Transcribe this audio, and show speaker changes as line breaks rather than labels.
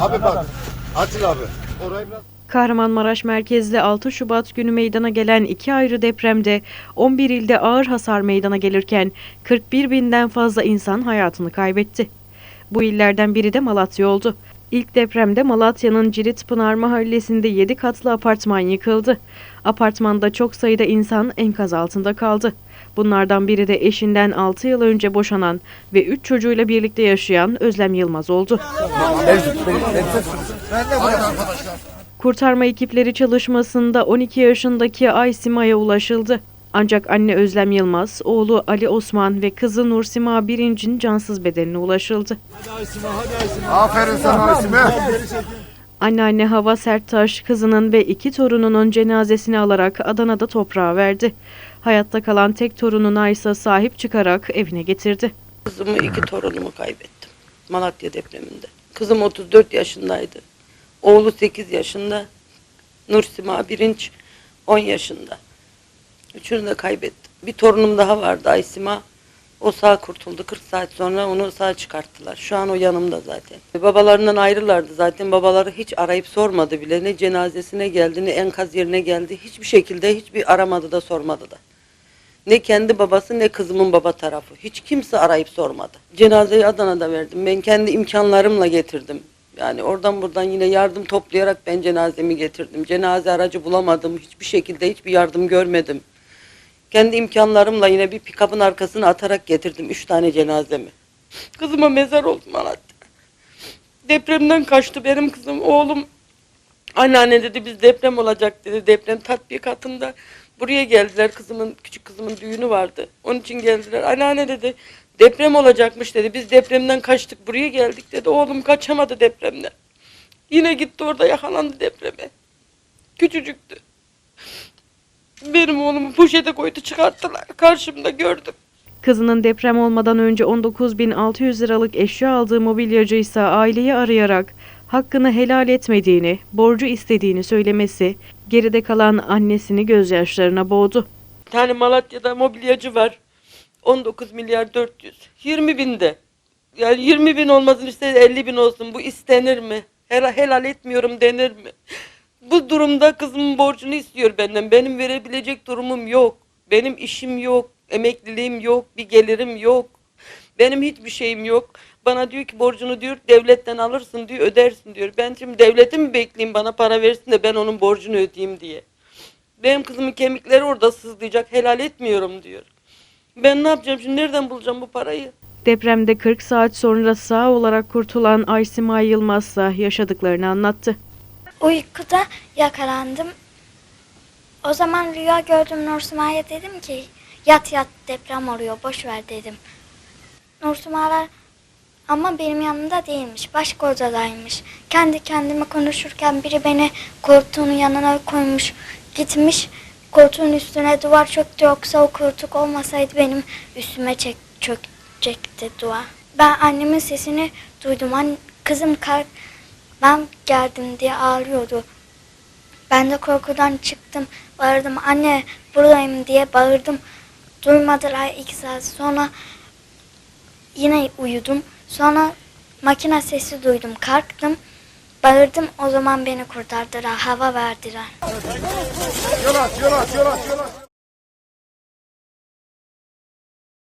Abi bak. Açıl abi. Orayı biraz
Kahramanmaraş merkezli 6 Şubat günü meydana gelen iki ayrı depremde 11 ilde ağır hasar meydana gelirken 41 binden fazla insan hayatını kaybetti. Bu illerden biri de Malatya oldu. İlk depremde Malatya'nın Ciritpınar mahallesinde 7 katlı apartman yıkıldı. Apartmanda çok sayıda insan enkaz altında kaldı. Bunlardan biri de eşinden 6 yıl önce boşanan ve 3 çocuğuyla birlikte yaşayan Özlem Yılmaz oldu. Kurtarma ekipleri çalışmasında 12 yaşındaki Aysima'ya ulaşıldı. Ancak anne Özlem Yılmaz, oğlu Ali Osman ve kızı Nursima Birincin cansız bedenine ulaşıldı.
Aferin sana ismi.
Anneanne Hava Serttaş kızının ve iki torununun cenazesini alarak Adana'da toprağa verdi. Hayatta kalan tek torununa ise sahip çıkarak evine getirdi.
Kızımı iki torunumu kaybettim. Malatya depreminde. Kızım 34 yaşındaydı. Oğlu 8 yaşında. Nursima Birinç 10 yaşında. Üçünü de kaybettim. Bir torunum daha vardı Aysima. O sağ kurtuldu. 40 saat sonra onu sağ çıkarttılar. Şu an o yanımda zaten. Babalarından ayrılardı zaten. Babaları hiç arayıp sormadı bile. Ne cenazesine geldi ne enkaz yerine geldi. Hiçbir şekilde hiçbir aramadı da sormadı da. Ne kendi babası ne kızımın baba tarafı. Hiç kimse arayıp sormadı. Cenazeyi Adana'da verdim. Ben kendi imkanlarımla getirdim. Yani oradan buradan yine yardım toplayarak ben cenazemi getirdim. Cenaze aracı bulamadım. Hiçbir şekilde hiçbir yardım görmedim. Kendi imkanlarımla yine bir pikapın arkasına atarak getirdim üç tane cenazemi. Kızıma mezar oldu Malatya. Depremden kaçtı benim kızım. Oğlum Anneanne dedi biz deprem olacak dedi. Deprem tatbikatında buraya geldiler. Kızımın küçük kızımın düğünü vardı. Onun için geldiler. Anneanne dedi deprem olacakmış dedi. Biz depremden kaçtık buraya geldik dedi. Oğlum kaçamadı depremden. Yine gitti orada yakalandı depreme. Küçücüktü. Benim oğlumu poşete koydu çıkarttılar. Karşımda gördüm.
Kızının deprem olmadan önce 19.600 liralık eşya aldığı mobilyacı ise aileyi arayarak hakkını helal etmediğini, borcu istediğini söylemesi, geride kalan annesini gözyaşlarına boğdu.
Bir tane Malatya'da mobilyacı var. 19 milyar 400. 20 binde. Yani 20 bin olmasın işte 50 bin olsun. Bu istenir mi? Helal, helal etmiyorum denir mi? Bu durumda kızımın borcunu istiyor benden. Benim verebilecek durumum yok. Benim işim yok. Emekliliğim yok. Bir gelirim yok. Benim hiçbir şeyim yok. Bana diyor ki borcunu diyor devletten alırsın diyor ödersin diyor. Ben şimdi devleti mi bekleyeyim bana para versin de ben onun borcunu ödeyeyim diye. Benim kızımın kemikleri orada sızlayacak helal etmiyorum diyor. Ben ne yapacağım şimdi nereden bulacağım bu parayı?
Depremde 40 saat sonra sağ olarak kurtulan Aysima Yılmaz ise yaşadıklarını anlattı.
Uykuda yakalandım. O zaman rüya gördüm Nursima'ya dedim ki yat yat deprem oluyor boş ver dedim. Nursima'lar ama benim yanımda değilmiş. Başka odadaymış. Kendi kendime konuşurken biri beni koltuğun yanına koymuş. Gitmiş koltuğun üstüne duvar çöktü. Yoksa o koltuk olmasaydı benim üstüme çek, çökecekti duvar. Ben annemin sesini duydum. An kızım kalk ben geldim diye ağlıyordu. Ben de korkudan çıktım. Bağırdım anne buradayım diye bağırdım. Duymadılar iki saat sonra yine uyudum. Sonra makine sesi duydum. Kalktım. Bağırdım. O zaman beni kurtardılar. Hava verdiler.
Yol aç, yol aç.